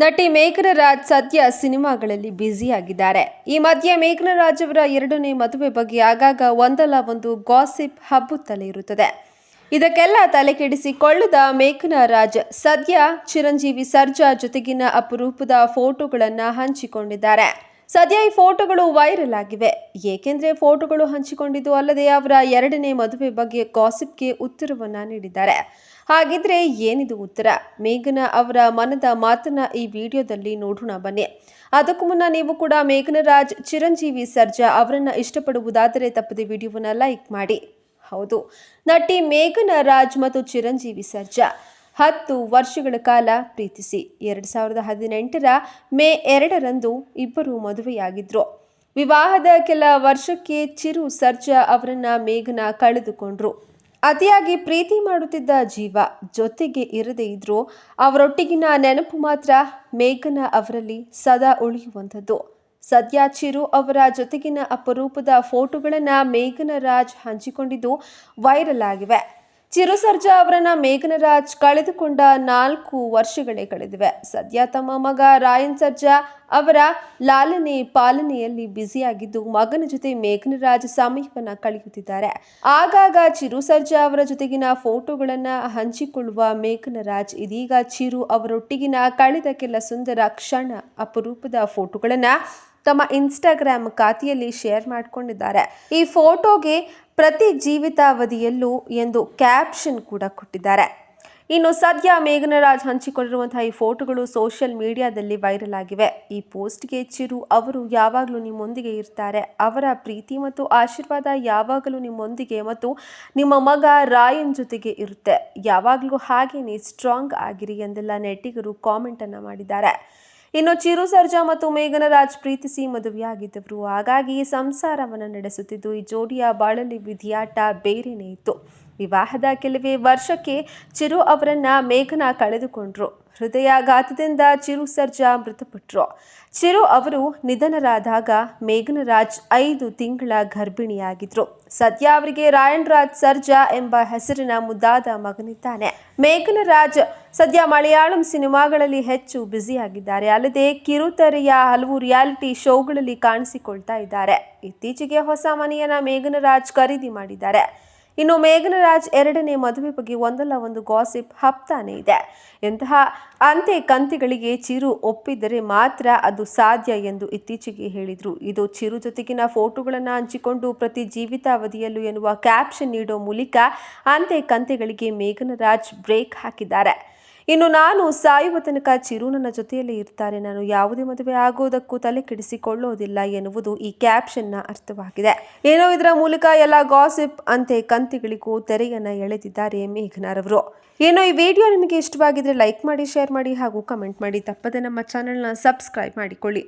ನಟಿ ಮೇಘನ ರಾಜ್ ಸದ್ಯ ಸಿನಿಮಾಗಳಲ್ಲಿ ಬ್ಯುಸಿಯಾಗಿದ್ದಾರೆ. ಈ ಮಧ್ಯೆ ಮೇಘನ ರಾಜ್ ಅವರ ಎರಡನೇ ಮದುವೆ ಬಗ್ಗೆ ಆಗಾಗ ಒಂದಲ್ಲ ಒಂದು ಗಾಸಿಪ್ ಹಬ್ಬುತ್ತಲೇ ಇರುತ್ತದೆ ಇದಕ್ಕೆಲ್ಲ ತಲೆಕೆಡಿಸಿಕೊಳ್ಳದ ಮೇಘನ ರಾಜ್ ಸದ್ಯ ಚಿರಂಜೀವಿ ಸರ್ಜಾ ಜೊತೆಗಿನ ಅಪರೂಪದ ಫೋಟೋಗಳನ್ನು ಹಂಚಿಕೊಂಡಿದ್ದಾರೆ. ಸದ್ಯ ಈ ಫೋಟೋಗಳು ವೈರಲ್ ಆಗಿವೆ. ಏಕೆಂದರೆ ಫೋಟೋಗಳು ಹಂಚಿಕೊಂಡಿದ್ದು ಅಲ್ಲದೆ ಅವರ ಎರಡನೇ ಮದುವೆ ಬಗ್ಗೆ ಗಾಸಿಪ್ಗೆ ಉತ್ತರವನ್ನು ನೀಡಿದ್ದಾರೆ. ಹಾಗಿದ್ರೆ ಏನಿದು ಉತ್ತರ? ಮೇಘನ ಅವರ ಮನದ ಮಾತನ್ನ ಈ ವಿಡಿಯೋದಲ್ಲಿ ನೋಡೋಣ ಬನ್ನಿ. ಅದಕ್ಕೂ ಮುನ್ನ ನೀವು ಕೂಡ ಮೇಘನರಾಜ್ ಚಿರಂಜೀವಿ ಸರ್ಜಾ ಅವರನ್ನ ಇಷ್ಟಪಡುವುದಾದರೆ ತಪ್ಪದೆ ವಿಡಿಯೋವನ್ನ ಲೈಕ್ ಮಾಡಿ. ಹೌದು. ನಟಿ ಮೇಘನ ರಾಜ್ ಮತ್ತು ಚಿರಂಜೀವಿ ಸರ್ಜಾ. ಹತ್ತು ವರ್ಷಗಳ ಕಾಲ ಪ್ರೀತಿಸಿ. ಎರಡು ಸಾವಿರದ ಹದಿನೆಂಟರ ಮೇ ಎರಡರಂದು ಇಬ್ಬರು ಮದುವೆಯಾಗಿದ್ರು. ವಿವಾಹದ ಕೆಲ ವರ್ಷಕ್ಕೆ ಚಿರು ಸರ್ಜಾ ಅವರನ್ನ ಮೇಘನ ಕಳೆದುಕೊಂಡ್ರು. ಅತಿಯಾಗಿ ಪ್ರೀತಿ ಮಾಡುತ್ತಿದ್ದ ಜೀವ ಜೊತೆಗೆ ಇರದೇ ಇದ್ರೂ ಅವರೊಟ್ಟಿಗಿನ ನೆನಪು ಮಾತ್ರ ಮೇಘನ ಅವರಲ್ಲಿ ಸದಾ ಉಳಿಯುವಂಥದ್ದು. ಸದ್ಯ ಚಿರು ಅವರ ಜೊತೆಗಿನ ಅಪರೂಪದ ಫೋಟೋಗಳನ್ನು ಮೇಘನ ರಾಜ್ ಹಂಚಿಕೊಂಡಿದ್ದು ವೈರಲ್ ಆಗಿವೆ. ಚಿರು ಸರ್ಜಾ ಅವರನ್ನ ಮೇಘನರಾಜ್ ಕಳೆದುಕೊಂಡ ನಾಲ್ಕು ವರ್ಷಗಳೇ ಕಳೆದಿವೆ. ಸದ್ಯ ತಮ್ಮ ಮಗ ರಾಯನ್ ಸರ್ಜಾ ಅವರ ಲಾಲನೆ ಪಾಲನೆಯಲ್ಲಿ ಬ್ಯುಸಿಯಾಗಿದ್ದು ಮಗನ ಜೊತೆ ಮೇಘನರಾಜ್ ಸಮಯವನ್ನ ಕಳೆಯುತ್ತಿದ್ದಾರೆ. ಆಗಾಗ ಚಿರು ಸರ್ಜಾ ಅವರ ಜೊತೆಗಿನ ಫೋಟೋಗಳನ್ನ ಹಂಚಿಕೊಳ್ಳುವ ಮೇಘನರಾಜ್ ಇದೀಗ ಚಿರು ಅವರೊಟ್ಟಿಗಿನ ಕಳೆದ ಕೆಲ ಸುಂದರ ಕ್ಷಣ ಅಪರೂಪದ ಫೋಟೋಗಳನ್ನ ತಮ್ಮ ಇನ್ಸ್ಟಾಗ್ರಾಮ್ ಖಾತೆಯಲ್ಲಿ ಶೇರ್ ಮಾಡಿಕೊಂಡಿದ್ದಾರೆ. ಈ ಫೋಟೋಗೆ ಪ್ರತಿ ಜೀವಿತಾವಧಿಯಲ್ಲೂ ಎಂದು ಕ್ಯಾಪ್ಷನ್ ಕೂಡ ಕೊಟ್ಟಿದ್ದಾರೆ. ಇನ್ನು ಸದ್ಯ ಮೇಘನರಾಜ್ ಹಂಚಿಕೊಂಡಿರುವಂತಹ ಈ ಫೋಟೋಗಳು ಸೋಷಿಯಲ್ ಮೀಡಿಯಾದಲ್ಲಿ ವೈರಲ್ ಆಗಿವೆ. ಈ ಪೋಸ್ಟ್ಗೆ ಚಿರು ಅವರು ಯಾವಾಗಲೂ ನಿಮ್ಮೊಂದಿಗೆ ಇರ್ತಾರೆ. ಅವರ ಪ್ರೀತಿ ಮತ್ತು ಆಶೀರ್ವಾದ ಯಾವಾಗಲೂ ನಿಮ್ಮೊಂದಿಗೆ ಮತ್ತು ನಿಮ್ಮ ಮಗ ರಾಯನ್ ಜೊತೆಗೆ ಇರುತ್ತೆ. ಯಾವಾಗಲೂ ಹಾಗೇನೆ ಸ್ಟ್ರಾಂಗ್ ಆಗಿರಿ ಎಂದೆಲ್ಲ ನೆಟ್ಟಿಗರು ಕಾಮೆಂಟನ್ನು ಮಾಡಿದ್ದಾರೆ. ಇನ್ನು ಚಿರು ಸರ್ಜಾ ಮತ್ತು ಮೇಘನ ರಾಜ್ ಪ್ರೀತಿಸಿ ಮದುವೆಯಾಗಿದ್ದವರು. ಹಾಗಾಗಿ ಸಂಸಾರವನ್ನು ನಡೆಸುತ್ತಿದ್ದು ಈ ಜೋಡಿಯ ಬಾಳಲಿ ವಿಧಿಯಾಟ ಬೇರೆನೇ ಇತ್ತು. ವಿವಾಹದ ಕೆಲವೇ ವರ್ಷಕ್ಕೆ ಚಿರು ಅವರನ್ನ ಮೇಘನ ಕಳೆದುಕೊಂಡ್ರು. ಹೃದಯಾಘಾತದಿಂದ ಚಿರು ಸರ್ಜಾ ಮೃತಪಟ್ಟರು ಚಿರು ಅವರು ನಿಧನರಾದಾಗ ಮೇಘನರಾಜ್ ಐದು ತಿಂಗಳ ಗರ್ಭಿಣಿಯಾಗಿದ್ರು. ಸದ್ಯ ಅವರಿಗೆ ರಾಯಣ್ ರಾಜ್ ಸರ್ಜಾ ಎಂಬ ಹೆಸರಿನ ಮುದ್ದಾದ ಮಗನಿದ್ದಾನೆ. ಮೇಘನರಾಜ್ ಸದ್ಯ ಮಲಯಾಳಂ ಸಿನಿಮಾಗಳಲ್ಲಿ ಹೆಚ್ಚು ಬ್ಯುಸಿಯಾಗಿದ್ದಾರೆ. ಅಲ್ಲದೆ ಕಿರುತೆರೆಯ ಹಲವು ರಿಯಾಲಿಟಿ ಶೋಗಳಲ್ಲಿ ಕಾಣಿಸಿಕೊಳ್ತಾ ಇದ್ದಾರೆ. ಇತ್ತೀಚೆಗೆ ಹೊಸ ಮನೆಯನ್ನ ಮೇಘನರಾಜ್ ಖರೀದಿ ಮಾಡಿದ್ದಾರೆ. ಇನ್ನು ಮೇಘನರಾಜ್ ಎರಡನೇ ಮದುವೆ ಬಗ್ಗೆ ಒಂದಲ್ಲ ಒಂದು ಗಾಸಿಪ್ ಹಪ್ತಾನೆ ಇದೆ. ಎಂತಹ ಅಂತೆ ಕಂತಿಗಳಿಗೆ ಚಿರು ಒಪ್ಪಿದರೆ ಮಾತ್ರ ಅದು ಸಾಧ್ಯ ಎಂದು ಇತ್ತೀಚೆಗೆ ಹೇಳಿದರು. ಇದು ಚಿರು ಜೊತೆಗಿನ ಫೋಟೋಗಳನ್ನು ಹಂಚಿಕೊಂಡು ಪ್ರತಿ ಜೀವಿತಾವಧಿಯಲ್ಲೂ ಎನ್ನುವ ಕ್ಯಾಪ್ಷನ್ ನೀಡೋ ಮೂಲಕ ಅಂತೆ ಕಂತೆಗಳಿಗೆ ಮೇಘನರಾಜ್ ಬ್ರೇಕ್ ಹಾಕಿದ್ದಾರೆ. ಇನ್ನು ನಾನು ಸಾಯುವ ತನಕ ಚಿರು ನನ್ನ ಜೊತೆಯಲ್ಲಿ ಇರ್ತಾರೆ. ನಾನು ಯಾವುದೇ ಮದುವೆ ಆಗೋದಕ್ಕೂ ತಲೆ ಕೆಡಿಸಿಕೊಳ್ಳೋದಿಲ್ಲ ಎನ್ನುವುದು ಈ ಕ್ಯಾಪ್ಷನ್ನ ಅರ್ಥವಾಗಿದೆ. ಏನೋ ಇದರ ಮೂಲಕ ಎಲ್ಲ ಗಾಸಿಪ್ ಅಂತೆ ಕಂತಿಗಳಿಗೂ ತೆರೆಯನ್ನ ಎಳೆದಿದ್ದಾರೆ ಮೇಘನಾರವರು ಏನೋ ಈ ವಿಡಿಯೋ ನಿಮಗೆ ಇಷ್ಟವಾಗಿದ್ರೆ ಲೈಕ್ ಮಾಡಿ, ಶೇರ್ ಮಾಡಿ ಹಾಗೂ ಕಮೆಂಟ್ ಮಾಡಿ. ತಪ್ಪದೆ ನಮ್ಮ ಚಾನೆಲ್ನ ಸಬ್ಸ್ಕ್ರೈಬ್ ಮಾಡಿಕೊಳ್ಳಿ.